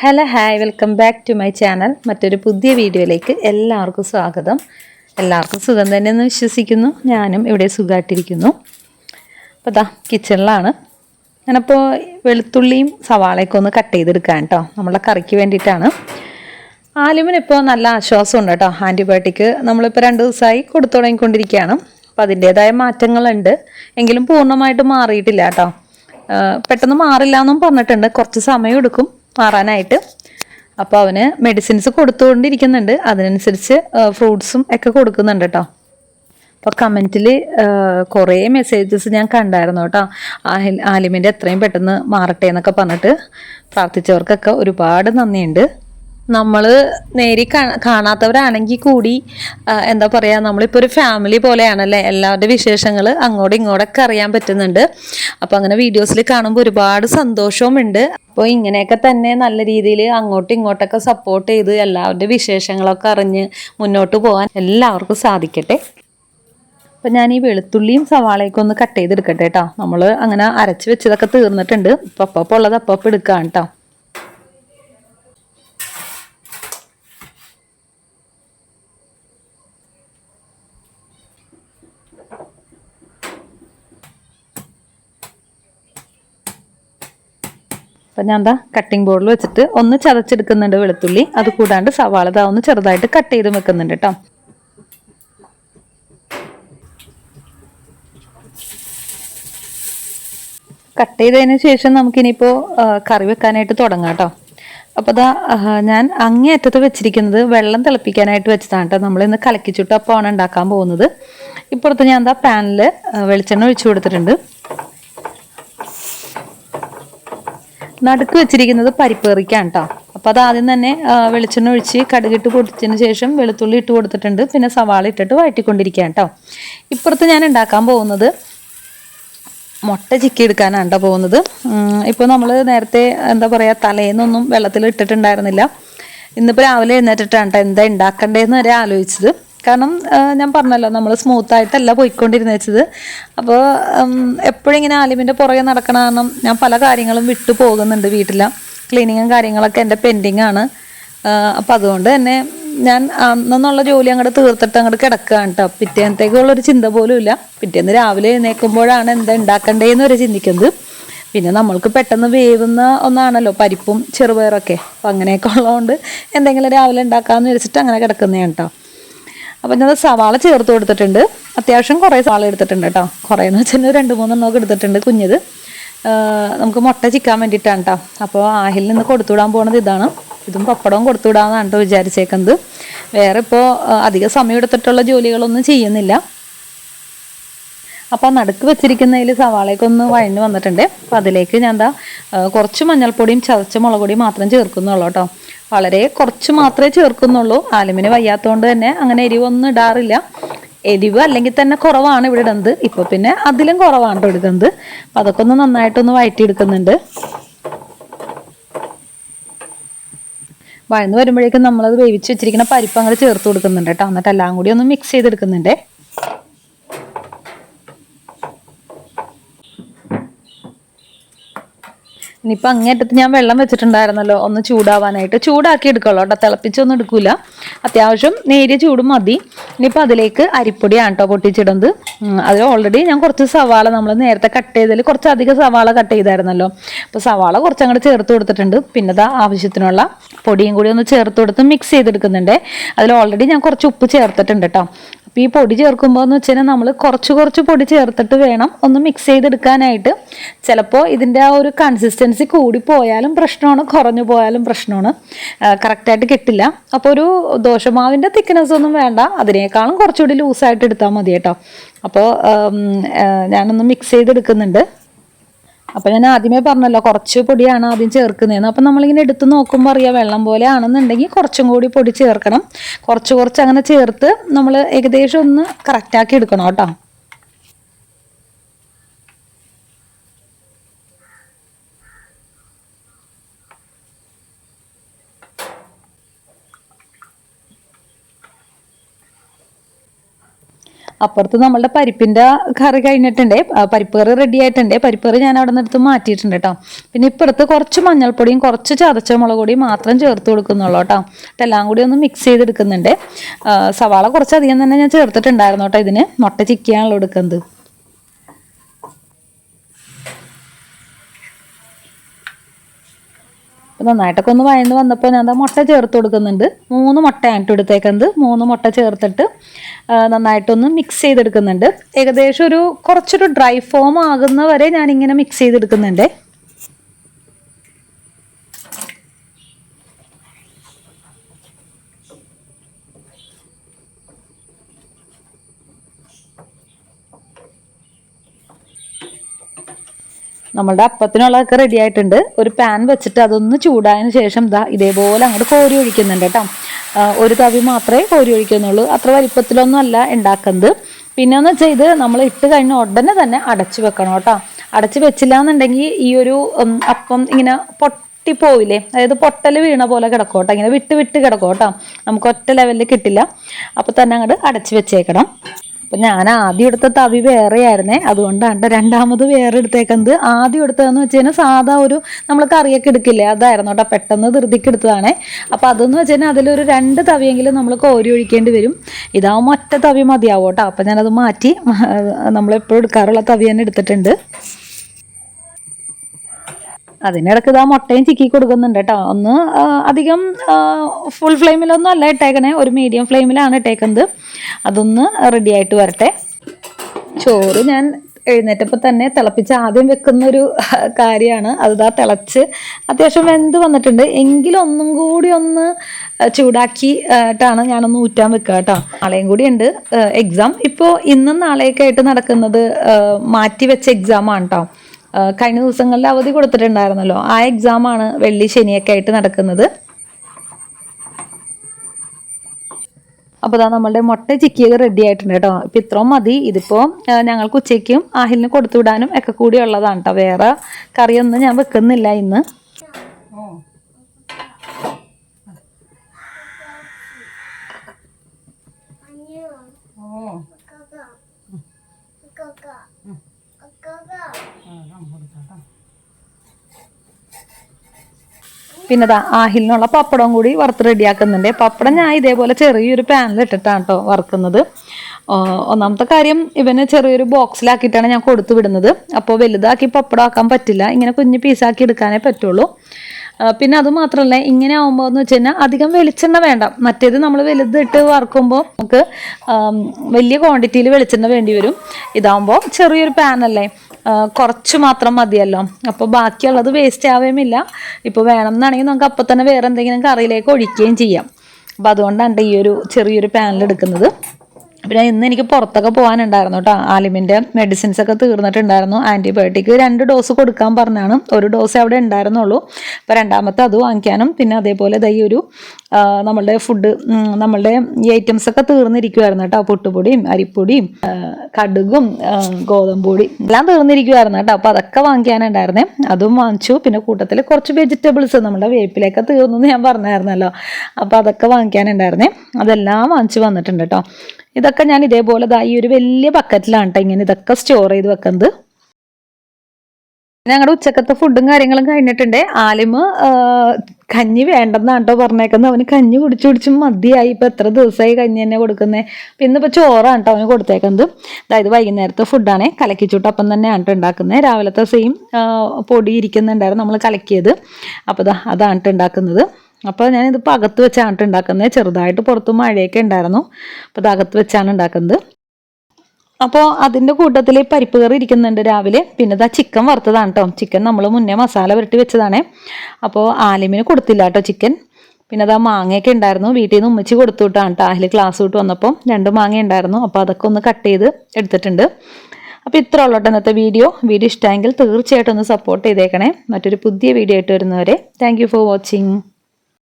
Hello hi welcome back to my channel മറ്റൊരു പുതിയ വീഡിയോയിലേക്ക് എല്ലാവർക്കും സ്വാഗതം. എല്ലാവർക്കും സുഖം തന്നെയെന്ന് വിശ്വസിക്കുന്നു. ഞാനും ഇവിടെ സുഖമായിട്ടിരിക്കുന്നു അപ്പോൾ ദാ കിച്ചണിലാണ് ഞാനപ്പോൾ വെളുത്തുള്ളിയും സവാളയൊക്കെ ഒന്ന് കട്ട് ചെയ്തെടുക്കാൻ കേട്ടോ നമ്മളെ കറിക്ക് വേണ്ടിയിട്ടാണ്. ആലുമിനിപ്പോൾ നല്ല ആശ്വാസമുണ്ട് കേട്ടോ ആന്റിബയോട്ടിക് നമ്മളിപ്പോൾ രണ്ട് ദിവസമായി കൊടുത്തു തുടങ്ങിക്കൊണ്ടിരിക്കുകയാണ്. അപ്പോൾ അതിന്റേതായ മാറ്റങ്ങളുണ്ട്. എങ്കിലും പൂർണമായിട്ട് മാറിയിട്ടില്ല കേട്ടോ പെട്ടെന്ന് മാറില്ല എന്നും പറഞ്ഞിട്ടുണ്ട്. കുറച്ച് സമയം എടുക്കും. മാറാനായിട്ട്. അപ്പോൾ അവന് മെഡിസിൻസ് കൊടുത്തുകൊണ്ടിരിക്കുന്നുണ്ട്. അതിനനുസരിച്ച് ഫ്രൂട്ട്സും ഒക്കെ കൊടുക്കുന്നുണ്ട് കേട്ടോ അപ്പോൾ കമന്റിൽ കുറേ മെസ്സേജസ് ഞാൻ കണ്ടായിരുന്നു കേട്ടോ ആലിമിന്റെ എത്രയും പെട്ടെന്ന് മാറട്ടെ എന്നൊക്കെ പറഞ്ഞിട്ട് പ്രാർത്ഥിച്ചവർക്കൊക്കെ ഒരുപാട് നന്ദിയുണ്ട്. നമ്മൾ നേരി കാണാത്തവരാണെങ്കിൽ കൂടി എന്താ പറയുക നമ്മളിപ്പോൾ ഒരു ഫാമിലി പോലെയാണല്ലേ? എല്ലാവരുടെ വിശേഷങ്ങൾ അങ്ങോട്ടും ഇങ്ങോട്ടൊക്കെ അറിയാൻ പറ്റുന്നുണ്ട്. അപ്പോൾ അങ്ങനെ വീഡിയോസിൽ കാണുമ്പോൾ ഒരുപാട് സന്തോഷവും ഉണ്ട് അപ്പോൾ ഇങ്ങനെയൊക്കെ തന്നെ നല്ല രീതിയിൽ അങ്ങോട്ടും ഇങ്ങോട്ടൊക്കെ സപ്പോർട്ട് ചെയ്ത് എല്ലാവരുടെ വിശേഷങ്ങളൊക്കെ അറിഞ്ഞ് മുന്നോട്ട് പോകാൻ എല്ലാവർക്കും സാധിക്കട്ടെ. അപ്പം ഞാൻ ഈ വെളുത്തുള്ളിയും സവാളയൊക്കെ ഒന്ന് കട്ട് ചെയ്തെടുക്കട്ടെ കേട്ടോ നമ്മൾ അങ്ങനെ അരച്ച് വെച്ചതൊക്കെ തീർന്നിട്ടുണ്ട്. ഇപ്പം അപ്പം ഉള്ളത് അപ്പം എടുക്കാം കേട്ടോ അപ്പം ഞാൻ എന്താ കട്ടിംഗ് ബോർഡിൽ വെച്ചിട്ട് ഒന്ന് ചതച്ചെടുക്കുന്നുണ്ട് വെളുത്തുള്ളി. അത് കൂടാണ്ട് സവാള ദാ ഒന്ന് ചെറുതായിട്ട് കട്ട് ചെയ്ത് വെക്കുന്നുണ്ട് കേട്ടോ കട്ട് ചെയ്തതിന് ശേഷം നമുക്കിനിയിപ്പോൾ കറി വെക്കാനായിട്ട് തുടങ്ങാം കേട്ടോ അപ്പോൾ അതാ ഞാൻ അങ്ങേയറ്റത്ത് വെച്ചിരിക്കുന്നത് വെള്ളം തിളപ്പിക്കാനായിട്ട് വെച്ചതാണ് കേട്ടോ നമ്മളിന്ന് കലക്കി ആണ് ഉണ്ടാക്കാൻ പോകുന്നത്. ഇപ്പുറത്ത് ഞാൻ എന്താ പാനിൽ വെളിച്ചെണ്ണ ഒഴിച്ചു കൊടുത്തിട്ടുണ്ട്. നടുക്ക് വെച്ചിരിക്കുന്നത് പരിപ്പേറിക്കാണ് കേട്ടോ അപ്പോൾ അത് ആദ്യം തന്നെ വെളിച്ചെണ്ണ ഒഴിച്ച് കടുകിട്ട് പൊട്ടിച്ചതിന് ശേഷം വെളുത്തുള്ളി ഇട്ട് കൊടുത്തിട്ടുണ്ട്. പിന്നെ സവാള ഇട്ടിട്ട് വഴറ്റിക്കൊണ്ടിരിക്കുകയാണ് കേട്ടോ ഇപ്പുറത്ത് ഞാൻ ഉണ്ടാക്കാൻ പോകുന്നത് മുട്ട ചിക്കി എടുക്കാനാണ് കേട്ടോ പോകുന്നത്. ഇപ്പോൾ നമ്മൾ നേരത്തെ എന്താ പറയുക തലേന്നൊന്നും വെള്ളത്തിൽ ഇട്ടിട്ടുണ്ടായിരുന്നില്ല. ഇന്നിപ്പോൾ രാവിലെ എഴുന്നേറ്റിട്ടാണ് കേട്ടോ എന്താ ഉണ്ടാക്കണ്ടേന്ന് വരെ ആലോചിച്ചത്. കാരണം ഞാൻ പറഞ്ഞല്ലോ നമ്മൾ സ്മൂത്ത് സ്മൂത്തായിട്ടല്ല പോയിക്കൊണ്ടിരുന്ന വെച്ചത്. അപ്പോൾ എപ്പോഴും ഇങ്ങനെ ആലിമിന്റെ പുറകെ നടക്കണ കാരണം ഞാൻ പല കാര്യങ്ങളും വിട്ടു പോകുന്നുണ്ട് വീട്ടിലെ. ക്ലീനിങ്ങും കാര്യങ്ങളൊക്കെ എന്റെ പെൻഡിങ് ആണ്. അപ്പം അതുകൊണ്ട് തന്നെ ഞാൻ അന്നുള്ള ജോലി അങ്ങോട്ട് തീർത്തിട്ട് അങ്ങോട്ട് കിടക്കുകയാണ് കേട്ടോ പിറ്റേന്നത്തേക്കുള്ളൊരു ചിന്ത പോലും ഇല്ല. പിറ്റേന്ന് രാവിലെ എഴുന്നേൽക്കുമ്പോഴാണ് എന്താ ഉണ്ടാക്കണ്ടേന്ന് വരെ ചിന്തിക്കുന്നത്. പിന്നെ നമ്മൾക്ക് പെട്ടെന്ന് വേവുന്ന ഒന്നാണല്ലോ പരിപ്പും ചെറുപയറൊക്കെ. അപ്പം അങ്ങനെയൊക്കെ ഉള്ളതുകൊണ്ട് എന്തെങ്കിലും രാവിലെ ഉണ്ടാക്കാമെന്ന് വെച്ചിട്ട് അങ്ങനെ കിടക്കുന്നതാണ് കേട്ടോ അപ്പം ഞാൻ സവാള ചേർത്ത് കൊടുത്തിട്ടുണ്ട്. അത്യാവശ്യം കുറേ സവാള എടുത്തിട്ടുണ്ട് കേട്ടോ. കുറേ എന്ന് വെച്ചാൽ രണ്ട് മൂന്നെണ്ണമൊക്കെ എടുത്തിട്ടുണ്ട് കുഞ്ഞത്. നമുക്ക് മുട്ട ചിക്കാൻ വേണ്ടിയിട്ടാണ് കേട്ടോ. അപ്പോൾ ആഹിൽ നിന്ന് കൊടുത്തുവിടാൻ പോണത് ഇതാണ്. ഇതും പപ്പടവും കൊടുത്തുവിടാന്നാണ് കേട്ടോ വിചാരിച്ചേക്കുന്നത്. വേറെ ഇപ്പോൾ അധിക സമയം എടുത്തിട്ടുള്ള ജോലികളൊന്നും ചെയ്യുന്നില്ല. അപ്പോൾ നടുക്ക് വെച്ചിരിക്കുന്നതിൽ സവാളയൊക്കെ ഒന്ന് വഴഞ്ഞു വന്നിട്ടുണ്ട്. അപ്പോൾ അതിലേക്ക് ഞാൻ എന്താ കുറച്ച് മഞ്ഞൾപ്പൊടിയും ചതച്ച മുളക് പൊടിയും മാത്രം ചേർക്കുന്നുള്ളൂ കേട്ടോ. വളരെ കുറച്ച് മാത്രമേ ചേർക്കുന്നുള്ളൂ. ആലുമിന് വയ്യാത്തതുകൊണ്ട് തന്നെ അങ്ങനെ എരിവൊന്നും ഇടാറില്ല. എരിവ് അല്ലെങ്കിൽ തന്നെ കുറവാണ് ഇവിടെ ഇടുന്നത് ഇപ്പോൾ പിന്നെ അതിലും കുറവാണ് കേട്ടോ എടുക്കുന്നത് അപ്പോൾ അതൊക്കെ ഒന്ന് നന്നായിട്ടൊന്ന് വഴറ്റിയെടുക്കുന്നുണ്ട് വഴന്ന് വരുമ്പോഴേക്കും നമ്മളത് വേവിച്ച് വെച്ചിരിക്കുന്ന പരിപ്പ് അങ്ങോട്ട് ചേർത്ത് കൊടുക്കുന്നുണ്ട് കേട്ടോ. എന്നിട്ട് എല്ലാം കൂടി ഒന്ന് മിക്സ് ചെയ്തെടുക്കുന്നുണ്ടേ. ഇനിയിപ്പോൾ അങ്ങേറ്റത്ത് ഞാൻ വെള്ളം വെച്ചിട്ടുണ്ടായിരുന്നല്ലോ ഒന്ന് ചൂടാവാനായിട്ട്. ചൂടാക്കി എടുക്കുള്ളൂ കേട്ടോ. തിളപ്പിച്ചൊന്നും എടുക്കൂല. അത്യാവശ്യം നേരിയ ചൂട് മതി. ഇനിയിപ്പോൾ അതിലേക്ക് അരിപ്പൊടിയാണ് കേട്ടോ പൊട്ടിച്ചിടുന്നത്. അതിൽ ഓൾറെഡി ഞാൻ കുറച്ച് സവാള നമ്മൾ നേരത്തെ കട്ട് ചെയ്തതിൽ കുറച്ചധികം സവാള കട്ട് ചെയ്തായിരുന്നല്ലോ. അപ്പോൾ സവാള കുറച്ച് അങ്ങോട്ട് ചേർത്ത് കൊടുത്തിട്ടുണ്ട്. പിന്നെ ദാ ആവശ്യത്തിനുള്ള പൊടിയും കൂടി ഒന്ന് ചേർത്ത് കൊടുത്ത് മിക്സ് ചെയ്തെടുക്കുന്നുണ്ട്. അതിൽ ഓൾറെഡി ഞാൻ കുറച്ച് ഉപ്പ് ചേർത്തിട്ടുണ്ട് കേട്ടോ. അപ്പോൾ ഈ പൊടി ചേർക്കുമ്പോൾ എന്ന് വെച്ചാൽ നമ്മൾ കുറച്ച് കുറച്ച് പൊടി ചേർത്തിട്ട് വേണം ഒന്ന് മിക്സ് ചെയ്തെടുക്കാനായിട്ട്. ചിലപ്പോൾ ഇതിന്റെ ആ ഒരു കൺസിസ്റ്റൻസി കൂടി പോയാലും പ്രശ്നമാണ് കുറഞ്ഞു പോയാലും പ്രശ്നമാണ്. കറക്റ്റായിട്ട് കിട്ടില്ല. അപ്പോൾ ഒരു ദോശമാവിന്റെ തിക്നെസ് ഒന്നും വേണ്ട. അതിനേക്കാളും കുറച്ചുകൂടി ലൂസായിട്ട് എടുത്താൽ മതി കേട്ടോ. അപ്പോൾ ഞാനൊന്ന് മിക്സ് ചെയ്തെടുക്കുന്നുണ്ട്. അപ്പോൾ ഞാൻ ആദ്യമേ പറഞ്ഞല്ലോ കുറച്ച് പൊടിയാണ് ആദ്യം ചേർക്കുന്നതെന്ന്. അപ്പം നമ്മളിങ്ങനെ എടുത്ത് നോക്കുമ്പോൾ അറിയാം വെള്ളം പോലെ ആണെന്നുണ്ടെങ്കിൽ കുറച്ചും കൂടി പൊടി ചേർക്കണം. കുറച്ച് കുറച്ച് അങ്ങനെ ചേർത്ത് നമ്മൾ ഏകദേശം ഒന്ന് കറക്റ്റാക്കി എടുക്കണം കേട്ടോ. അപ്പുറത്ത് നമ്മളുടെ പരിപ്പിന്റെ കറി കഴിഞ്ഞിട്ടുണ്ട്. പരിപ്പ് കറി റെഡി ആയിട്ടുണ്ട്. പരിപ്പ് കറി ഞാൻ അവിടെ നിന്ന് എടുത്ത് മാറ്റിയിട്ടുണ്ട് കേട്ടോ. പിന്നെ ഇപ്പുറത്ത് കുറച്ച് മഞ്ഞൾപ്പൊടിയും കുറച്ച് ചതച്ച മുളക് മാത്രം ചേർത്ത് കൊടുക്കുന്നുള്ളൂ കേട്ടോ. എല്ലാം കൂടി ഒന്ന് മിക്സ് ചെയ്തെടുക്കുന്നുണ്ട്. സവാള കുറച്ചധികം തന്നെ ഞാൻ ചേർത്തിട്ടുണ്ടായിരുന്നു കേട്ടോ ഇതിന്. മുട്ട ചിക്കിയാണല്ലോ എടുക്കുന്നത്. അപ്പോൾ നന്നായിട്ടൊക്കെ ഒന്ന് വഴന്ന് വന്നപ്പോൾ ഞാൻ മുട്ട ചേർത്ത് കൊടുക്കുന്നുണ്ട്. മൂന്ന് മുട്ടയാണ് ഇട്ട് എടുത്തേക്കുന്നത് മൂന്ന് മുട്ട ചേർത്തിട്ട് നന്നായിട്ടൊന്ന് മിക്സ് ചെയ്തെടുക്കുന്നുണ്ട്. ഏകദേശം ഒരു കുറച്ചൊരു ഡ്രൈ ഫോം ആകുന്ന വരെ ഞാനിങ്ങനെ മിക്സ് ചെയ്തെടുക്കുന്നുണ്ട്. നമ്മളുടെ അപ്പത്തിനുള്ളതൊക്കെ റെഡി ആയിട്ടുണ്ട്. ഒരു പാൻ വെച്ചിട്ട് അതൊന്ന് ചൂടായതിനു ശേഷം ദാ ഇതേപോലെ അങ്ങോട്ട് കോരി ഒഴിക്കുന്നുണ്ട് കേട്ടോ. ഒരു തവി മാത്രമേ കോരി ഒഴിക്കുന്നുള്ളൂ. അത്ര വലിപ്പത്തിലൊന്നും അല്ല ഉണ്ടാക്കുന്നത്. പിന്നെന്ന് വെച്ചാൽ ഇത് നമ്മൾ ഇട്ട് കഴിഞ്ഞ ഉടനെ തന്നെ അടച്ചു വെക്കണം കേട്ടോ. അടച്ചു വെച്ചില്ല എന്നുണ്ടെങ്കിൽ ഈ ഒരു അപ്പം ഇങ്ങനെ പൊട്ടിപ്പോവില്ലേ? അതായത് പൊട്ടൽ വീണ പോലെ കിടക്കും കേട്ടോ. ഇങ്ങനെ വിട്ട് വിട്ട് കിടക്കും കേട്ടോ. നമുക്ക് ഒറ്റ ലെവലിൽ കിട്ടില്ല. അപ്പോൾ തന്നെ അങ്ങോട്ട് അടച്ചു വെച്ചേക്കണം. അപ്പം ഞാൻ ആദ്യം എടുത്ത തവി വേറെയായിരുന്നേ. അതുകൊണ്ടാണ് ട്ടോ രണ്ടാമത് വേറെ എടുത്തേക്കുന്നത് ആദ്യം എടുത്തതെന്ന് വെച്ച് കഴിഞ്ഞാൽ സാധാ ഒരു നമ്മൾ കറിയൊക്കെ എടുക്കില്ലേ? അതായിരുന്നു കേട്ടോ പെട്ടെന്ന് ധൃതിക്ക് എടുത്തതാണേ. അപ്പോൾ അതെന്ന് വെച്ച് കഴിഞ്ഞാൽ അതിലൊരു രണ്ട് തവിയെങ്കിലും നമ്മൾ കോരി ഒഴിക്കേണ്ടി വരും. ഇതാവുമ്പോൾ ഒറ്റ തവി മതിയാവും കേട്ടോ അപ്പം ഞാനത് മാറ്റി നമ്മളെപ്പോഴും എടുക്കാറുള്ള തവി തന്നെ എടുത്തിട്ടുണ്ട്. അതിനിടക്ക് ഇതാ മുട്ടയും ചിക്കി കൊടുക്കുന്നുണ്ട് കേട്ടോ ഒന്ന് അധികം ഫുൾ ഫ്ലെയിമിലൊന്നും അല്ല ഇട്ടേക്കണേ. ഒരു മീഡിയം ഫ്ലെയിമിലാണ് ഇട്ടേക്കുന്നത്. അതൊന്ന് റെഡി ആയിട്ട് വരട്ടെ. ചോറ് ഞാൻ എഴുന്നേറ്റപ്പോൾ തന്നെ തിളപ്പിച്ച് ആദ്യം വെക്കുന്ന ഒരു കാര്യമാണ്. അതിതാ തിളച്ച് അത്യാവശ്യം വെന്ത് വന്നിട്ടുണ്ട്. എങ്കിലും ഒന്നും കൂടി ഒന്ന് ചൂടാക്കി ട്ടാണ് ഞാനൊന്ന് ഊറ്റാൻ വെക്കുക കേട്ടോ നാളെയും കൂടി ഉണ്ട് എക്സാം ഇപ്പോൾ ഇന്നും നാളെയൊക്കെ ആയിട്ട് നടക്കുന്നത് മാറ്റി വെച്ച എക്സാം ആണ് കേട്ടോ കഴിഞ്ഞ ദിവസങ്ങളിൽ അവധി കൊടുത്തിട്ടുണ്ടായിരുന്നല്ലോ. ആ എക്സാമാണ് വെള്ളി ശനിയൊക്കെ ആയിട്ട് നടക്കുന്നത്. അപ്പോൾ ഇതാ നമ്മളുടെ മുട്ട ചിക്കിയത് റെഡി ആയിട്ടുണ്ട് കേട്ടോ. ഇപ്പം ഇത്രയും മതി. ഇതിപ്പോൾ ഞങ്ങൾക്ക് ഉച്ചയ്ക്കും ആഹിലിന് കൊടുത്തു വിടാനും ഒക്കെ കൂടി ഉള്ളതാണ് കേട്ടോ. വേറെ കറിയൊന്നും ഞാൻ വെക്കുന്നില്ല ഇന്ന്. പിന്നെ ആഹിലിനുള്ള പപ്പടം കൂടി വറുത്ത് റെഡിയാക്കുന്നുണ്ട്. പപ്പടം ഞാൻ ഇതേപോലെ ചെറിയൊരു പാനിൽ ഇട്ടിട്ടാണ് കേട്ടോ വറുക്കുന്നത്. ഒന്നാമത്തെ കാര്യം ഇവന് ചെറിയൊരു ബോക്സിലാക്കിയിട്ടാണ് ഞാൻ കൊടുത്തു വിടുന്നത്. അപ്പോൾ വലുതാക്കി പപ്പടം ആക്കാൻ പറ്റില്ല. ഇങ്ങനെ കുഞ്ഞ് പീസാക്കി എടുക്കാനേ പറ്റുള്ളൂ. പിന്നെ അത് മാത്രമല്ല ഇങ്ങനെ ആകുമ്പോൾ എന്ന് വെച്ച് കഴിഞ്ഞാൽ അധികം വെളിച്ചെണ്ണ വേണ്ട. മറ്റേത് നമ്മൾ വലുതിട്ട് വറുക്കുമ്പോൾ നമുക്ക് വലിയ ക്വാണ്ടിറ്റിയിൽ വെളിച്ചെണ്ണ വേണ്ടി വരും. ഇതാകുമ്പോൾ ചെറിയൊരു പാനല്ലേ? കുറച്ച് മാത്രം മതിയല്ലോ. അപ്പോൾ ബാക്കിയുള്ളത് വേസ്റ്റ് ആവുകയുമില്ല ഇപ്പോൾ വേണം എന്നാണെങ്കിൽ നമുക്ക് അപ്പോൾ തന്നെ വേറെ എന്തെങ്കിലും കറിയിലേക്ക് ഒഴിക്കുകയും ചെയ്യാം. അപ്പോൾ അതുകൊണ്ടാണ് ഈ ഒരു ചെറിയൊരു പാനിൽ എടുക്കുന്നത്. പിന്നെ ഇന്ന് എനിക്ക് പുറത്തൊക്കെ പോകാനുണ്ടായിരുന്നു കേട്ടോ ആലിമിന്റെ മെഡിസിൻസ് ഒക്കെ തീർന്നിട്ടുണ്ടായിരുന്നു. ആന്റിബയോട്ടിക് രണ്ട് ഡോസ് കൊടുക്കാൻ പറഞ്ഞാണ്. ഒരു ഡോസ് അവിടെ ഉണ്ടായിരുന്നുള്ളൂ. അപ്പോൾ രണ്ടാമത്തെ അത് വാങ്ങിക്കാനും. പിന്നെ അതേപോലെ ദൈ ഒരു നമ്മളുടെ ഫുഡ് നമ്മളുടെ ഈ ഐറ്റംസ് ഒക്കെ തീർന്നിരിക്കുമായിരുന്നു കേട്ടോ പുട്ടുപൊടിയും അരിപ്പൊടിയും കടുകും ഗോതമ്പൊടി എല്ലാം തീർന്നിരിക്കുമായിരുന്നു കേട്ടോ അപ്പോൾ അതൊക്കെ വാങ്ങിക്കാനുണ്ടായിരുന്നേ. അതും വാങ്ങിച്ചു. പിന്നെ കൂട്ടത്തിൽ കുറച്ച് വെജിറ്റബിൾസ് നമ്മുടെ വേപ്പിലൊക്കെ തീർന്നു എന്ന് ഞാൻ പറഞ്ഞായിരുന്നല്ലോ. അപ്പോൾ അതൊക്കെ വാങ്ങിക്കാനുണ്ടായിരുന്നേ. അതെല്ലാം വാങ്ങിച്ചു വന്നിട്ടുണ്ട് കേട്ടോ ഇതൊക്കെ ഞാൻ ഇതേപോലെ ദാ ഈ ഒരു വലിയ ബക്കറ്റിലാണ് കേട്ടോ ഇങ്ങനെ ഇതൊക്കെ സ്റ്റോർ ചെയ്ത് വെക്കുന്നത് ഞങ്ങളുടെ ഉച്ചക്കത്തെ ഫുഡും കാര്യങ്ങളും കഴിഞ്ഞിട്ടുണ്ട്. ആലിമ് കഞ്ഞി വേണ്ടെന്നാണ് കേട്ടോ പറഞ്ഞേക്കുന്നത്. അവന് കഞ്ഞി കുടിച്ചു കുടിച്ചും മതിയായി. ഇപ്പം എത്ര ദിവസമായി കഞ്ഞി തന്നെ കൊടുക്കുന്നത് പിന്നെ ഇപ്പോൾ ചോറാണ് കേട്ടോ അവന് കൊടുത്തേക്കുന്നത് അതായത് വൈകുന്നേരത്തെ ഫുഡാണ് കലക്കിച്ചൂട്ടപ്പം തന്നെയാണ് കേട്ടോ ഉണ്ടാക്കുന്നത് രാവിലത്തെ സെയിം പൊടി ഇരിക്കുന്നുണ്ടായിരുന്നു നമ്മൾ കലക്കിയത്. അപ്പോൾ അതാണ് ട്ടോ ഉണ്ടാക്കുന്നത് അപ്പോൾ ഞാനിതിപ്പോൾ അകത്ത് വെച്ചാണ് ഉണ്ടാക്കുന്നത്. ചെറുതായിട്ട് പുറത്ത് മഴയൊക്കെ ഉണ്ടായിരുന്നു. അപ്പോൾ ഇത് അകത്ത് വെച്ചാണ് ഉണ്ടാക്കുന്നത്. അപ്പോൾ അതിന്റെ കൂട്ടത്തിൽ പരിപ്പ് കറി ഇരിക്കുന്നുണ്ട് രാവിലെ. പിന്നെ ഇതാ ചിക്കൻ വറുത്തതാണ് കേട്ടോ ചിക്കൻ നമ്മൾ മുന്നേ മസാല പുരട്ടി വെച്ചതാണേ. അപ്പോൾ ആലിമിന് കൊടുത്തില്ല കേട്ടോ ചിക്കൻ. പിന്നെ അതാ മാങ്ങയൊക്കെ ഉണ്ടായിരുന്നു. വീട്ടിൽ നിന്ന് ഉമ്മച്ചി കൊടുത്തു വിട്ടാണ് കേട്ടോ ആഹിൽ ക്ലാസ് വിട്ട് വന്നപ്പോൾ രണ്ട് മാങ്ങ ഉണ്ടായിരുന്നു. അപ്പോൾ അതൊക്കെ ഒന്ന് കട്ട് ചെയ്ത് എടുത്തിട്ടുണ്ട്. അപ്പോൾ ഇത്ര ഉള്ളൂ ഇന്നത്തെ വീഡിയോ. വീഡിയോ ഇഷ്ടമെങ്കിൽ തീർച്ചയായിട്ടും ഒന്ന് സപ്പോർട്ട് ചെയ്തേക്കണേ. മറ്റൊരു പുതിയ വീഡിയോ ആയിട്ട് വരുന്നവരെ താങ്ക് ഫോർ വാച്ചിങ്